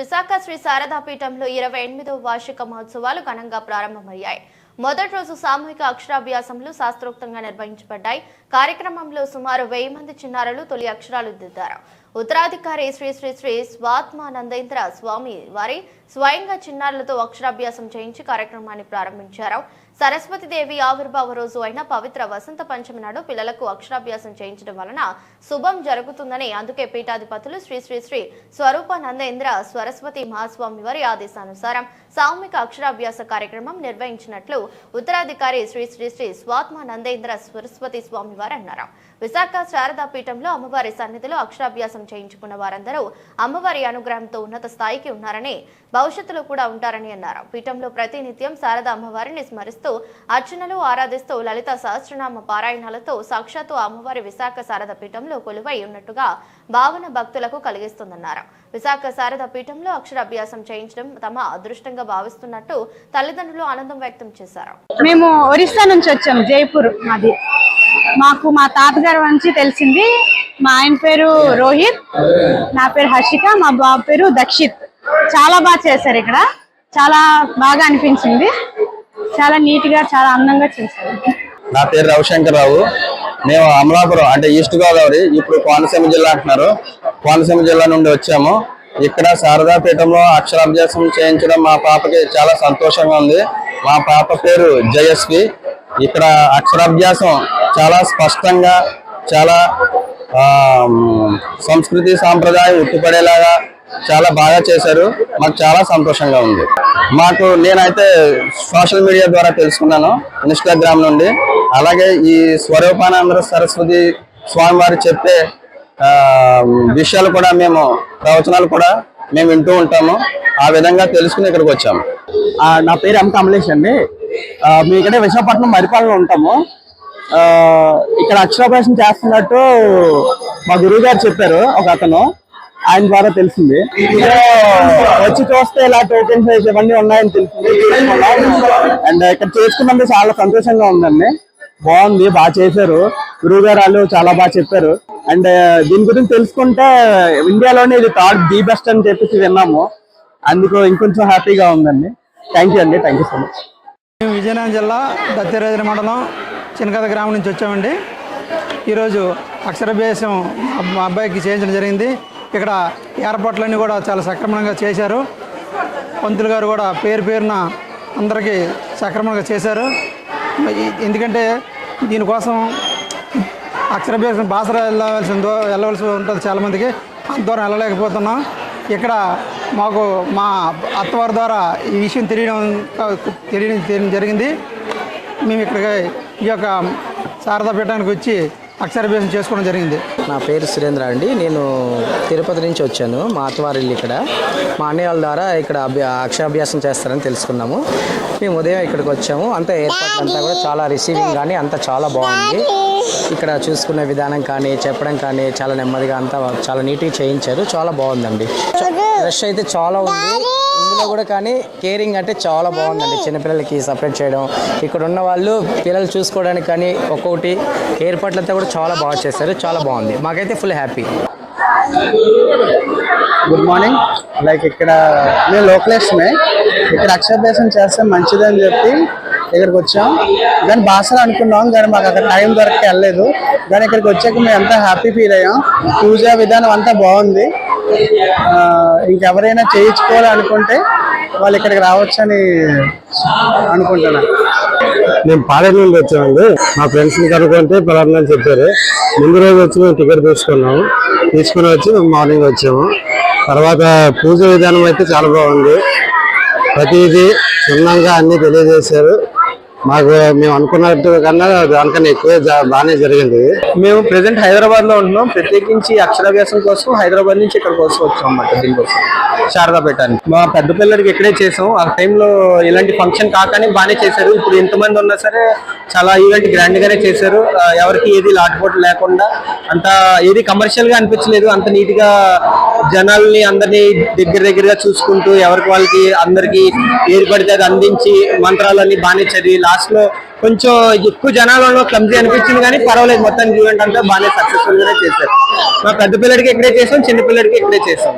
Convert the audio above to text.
విశాఖ శ్రీ శారదా పీఠంలో ఇరవై ఎనిమిదవ వార్షిక మహోత్సవాలు ఘనంగా ప్రారంభమయ్యాయి. మొదటి రోజు సామూహిక అక్షరాభ్యాసంలు శాస్త్రోక్తంగా నిర్వహించబడ్డాయి. కార్యక్రమంలో సుమారు వెయ్యి మంది చిన్నారులు తొలి అక్షరాలు దిద్దారు. ఉత్తరాధికారి శ్రీ శ్రీ శ్రీ స్వాత్మానందేంద్ర స్వామి వారి స్వయంగా చిన్నారులతో అక్షరాభ్యాసం చేయించి కార్యక్రమాన్ని ప్రారంభించారు. సరస్వతి దేవి ఆవిర్భావ రోజు అయిన పవిత్ర వసంత పంచమి నాడు పిల్లలకు అక్షరాభ్యాసం చేయించడం వలన శుభం జరుగుతుందని అందుకే పీఠాధిపతులు శ్రీ శ్రీ శ్రీ స్వరూపానందేంద్ర సరస్వతి మహాస్వామి వారి ఆదేశానుసారం సామూహిక అక్షరాభ్యాస కార్యక్రమం నిర్వహించినట్లు ఉత్తరాధికారి శ్రీ శ్రీ శ్రీ స్వాత్మానందేంద్ర సరస్వతి స్వామి వారు అన్నారు. విశాఖ శారదా పీఠంలో అమ్మవారి సన్నిధిలో అక్షరాభ్యాసం చేయించుకున్న వారందరూ అమ్మవారి అనుగ్రహంతో ఉన్నత స్థాయికి ఉన్నారని భవిష్యత్తులో కూడా ఉంటారని అన్నారు. పీఠంలో ప్రతినిత్యం శారదా అమ్మవారిని స్మరిస్తూ అర్చనలు ఆరాధిస్తూ లలిత సహస్రనామ పారాయణాలతో సాక్షాత్తు అమ్మవారి విశాఖ శారద పీఠంలో కొలువై ఉన్నట్టుగా భావన భక్తులకు కలిగిస్తుందన్నారు. విశాఖ శారద పీఠంలో అక్షరాభ్యాసం చేయించడం తమ అదృష్టంగా భావిస్తున్నట్టు తల్లిదండ్రులు ఆనందం వ్యక్తం చేశారు. మేము ఒరిస్సా నుంచి వచ్చాము జైపూర్ మాది. మాకు మా తాతగారు నుంచి తెలిసింది మా ఆయన పేరు రోహిత్ నా పేరు హర్షిక మా బాబు పేరు దక్షిత్. చాలా బాగా చేశారు ఇక్కడ. చాలా బాగా అనిపించింది. చాలా నీట్గా చాలా అందంగా చేశారు. నా పేరు రవిశంకర్రావు. మేము అమలాపురం అంటే ఈస్ట్ గోదావరి ఇప్పుడు కోనసీమ జిల్లా అంటున్నారు. కోనసీమ జిల్లా నుండి వచ్చాము. ఇక్కడ శారదాపీఠంలో అక్షరాభ్యాసం చేయించడం మా పాపకి చాలా సంతోషంగా ఉంది. మా పాప పేరు జయస్వి ఇక్కడ అక్షరాభ్యాసం చాలా స్పష్టంగా చాలా సంస్కృతి సాంప్రదాయం ఉట్టిపడేలాగా చాలా బాగా చేశారు. మాకు చాలా సంతోషంగా ఉంది. మాకు నేనైతే సోషల్ మీడియా ద్వారా తెలుసుకున్నాను ఇన్స్టాగ్రామ్ నుండి. అలాగే ఈ స్వరూపానంద సరస్వతి స్వామివారు చెప్పే విషయాలు కూడా మేము ప్రవచనాలు కూడా మేము వింటూ ఉంటాము. ఆ విధంగా తెలుసుకుని ఇక్కడికి వచ్చాము. నా పేరు ఎం. కమలేష్ అండి. మీ మేము ఇక్కడ విశాఖపట్నం మరిపాలలో ఉంటాము. ఇక్కడ అక్షరాభ్యాసం చేస్తున్నట్టు మా గురువు గారు చెప్పారు ఒక అతను. ఆయన ద్వారా తెలిసింది. వచ్చి చూస్తే ఇలా టోకెన్స్ ఇవన్నీ ఉన్నాయని తెలిసింది. అండ్ ఇక్కడ చేసుకున్నందుకు చాలా సంతోషంగా ఉందండి. బాగుంది బాగా చేశారు. గురువు గారు వాళ్ళు చాలా బాగా చెప్పారు. అండ్ దీని గురించి తెలుసుకుంటే ఇండియాలోనే ఇది థర్డ్ ది బెస్ట్ అని చెప్పేసి విన్నాము. అందుకు ఇంకొంచెం హ్యాపీగా ఉందండి. థ్యాంక్ యూ అండి. Thank you so much. Vizianagaram జిల్లా దత్తిరాజు మండలం చినకథ గ్రామం నుంచి వచ్చామండి. ఈరోజు అక్షరాభ్యాసం మా- అబ్బాయికి చేయించడం జరిగింది. ఇక్కడ ఏర్పాట్లన్నీ కూడా చాలా సక్రమంగా చేశారు. పంతులు గారు కూడా పేరు పేరున అందరికీ సక్రమంగా చేశారు. ఎందుకంటే దీనికోసం అక్షరాభ్యాసం బాసర వెళ్ళవలసి వెళ్ళవలసి ఉంటుంది చాలామందికి అంత దూరం వెళ్ళలేకపోతున్నాం. ఇక్కడ మాకు మా అత్తవారి ద్వారా ఈ విషయం తెలియడం తెలియడం తెలియడం జరిగింది. మేము ఇక్కడ ఈ యొక్క శారదా పీఠానికి వచ్చి అక్షరాభ్యాసం చేసుకోవడం జరిగింది. నా పేరు సురేంద్ర అండి. నేను తిరుపతి నుంచి వచ్చాను. మా అత్తవారిల్లు ఇక్కడ. మా అన్నయ్య వాళ్ళ ద్వారా ఇక్కడ అభ్య అక్షరాభ్యాసం చేస్తారని తెలుసుకున్నాము. మేము ఉదయం ఇక్కడికి వచ్చాము. అంతా ఏర్పాట్లు అంతా కూడా చాలా రిసీవింగ్ కానీ అంతా చాలా బాగుంది. ఇక్కడ చూసుకునే విధానం కానీ చెప్పడం కానీ చాలా నెమ్మదిగా అంతా చాలా నీట్గా చేయించారు. చాలా బాగుందండి. రష్ అయితే చాలా ఉంది. ఇందులో కూడా కానీ కేరింగ్ అంటే చాలా బాగుందండి. చిన్నపిల్లలకి సపరేట్ చేయడం. ఇక్కడ ఉన్న వాళ్ళు పిల్లలు చూసుకోవడానికి కానీ ఒక్కొక్కటి ఏర్పాట్లంతా కూడా చాలా బాగా చేశారు. చాలా బాగుంది. మాకైతే full happy good morning like ఇక్కడ మేము లోకలేషమే ఇక్కడ అక్షరాభ్యాసం చేస్తే మంచిదని చెప్పి ఇక్కడికి వచ్చాం. కానీ బాసర అనుకున్నాం కానీ మాకు అక్కడ టైం దొరక వెళ్ళలేదు. కానీ ఇక్కడికి వచ్చాక మేము ఎంత హ్యాపీ ఫీల్ అయ్యాం. పూజా విధానం అంతా బాగుంది. ఇంకెవరైనా చేయించుకోవాలనుకుంటే వాళ్ళు ఇక్కడికి రావచ్చని అనుకుంటున్నాను. మేము పాడే నుండి వచ్చామండి మా ఫ్రెండ్స్ని కనుక్కుంటే పిల్లలని చెప్పారు. ముందు రోజు వచ్చి మేము టికెట్ తీసుకున్నాము. తీసుకుని వచ్చి మేము మార్నింగ్ వచ్చాము. తర్వాత పూజ విధానం అయితే చాలా బాగుంది. ప్రతిదీ క్షుణ్ణంగా అన్ని తెలియజేశారు. మాకు మేము అనుకున్నట్టు కన్నా దానికన్నా ఎక్కువే జా- బాగానే జరిగింది. మేము ప్రెసెంట్ హైదరాబాద్లో ఉంటున్నాం. ప్రత్యేకించి అక్షరాభ్యాసం కోసం హైదరాబాద్ నుంచి ఇక్కడ కోసం వచ్చాం అన్నమాట దీనికోసం. శారదాపేట మా పెద్ద పిల్లలకి ఇక్కడే చేసాం. ఆ టైంలో ఇలాంటి ఫంక్షన్ కాకనే బాగానే చేశారు. ఇప్పుడు ఎంతమంది ఉన్నా సరే చాలా ఈవెంట్ గ్రాండ్ గానే చేశారు. ఎవరికి ఏది లాటుపోటు లేకుండా అంత ఏది కమర్షియల్గా అనిపించలేదు. అంత నీట్గా జనాల్ని అందరినీ దగ్గర దగ్గరగా చూసుకుంటూ ఎవరికి వాళ్ళకి అందరికి ఏది పడితే అది అందించి మంత్రాలన్నీ బాగానే చదివి లాస్ట్లో కొంచెం ఎక్కువ జనాలలో క్లమ్జీ అనిపించింది కానీ పర్వాలేదు. మొత్తానికి ఈవెంట్ అంతా బాగానే సక్సెస్ఫుల్ గానే చేశారు. మా పెద్ద పిల్లడికి ఇక్కడే చేసాం చిన్న పిల్లడికి ఇక్కడే చేసాం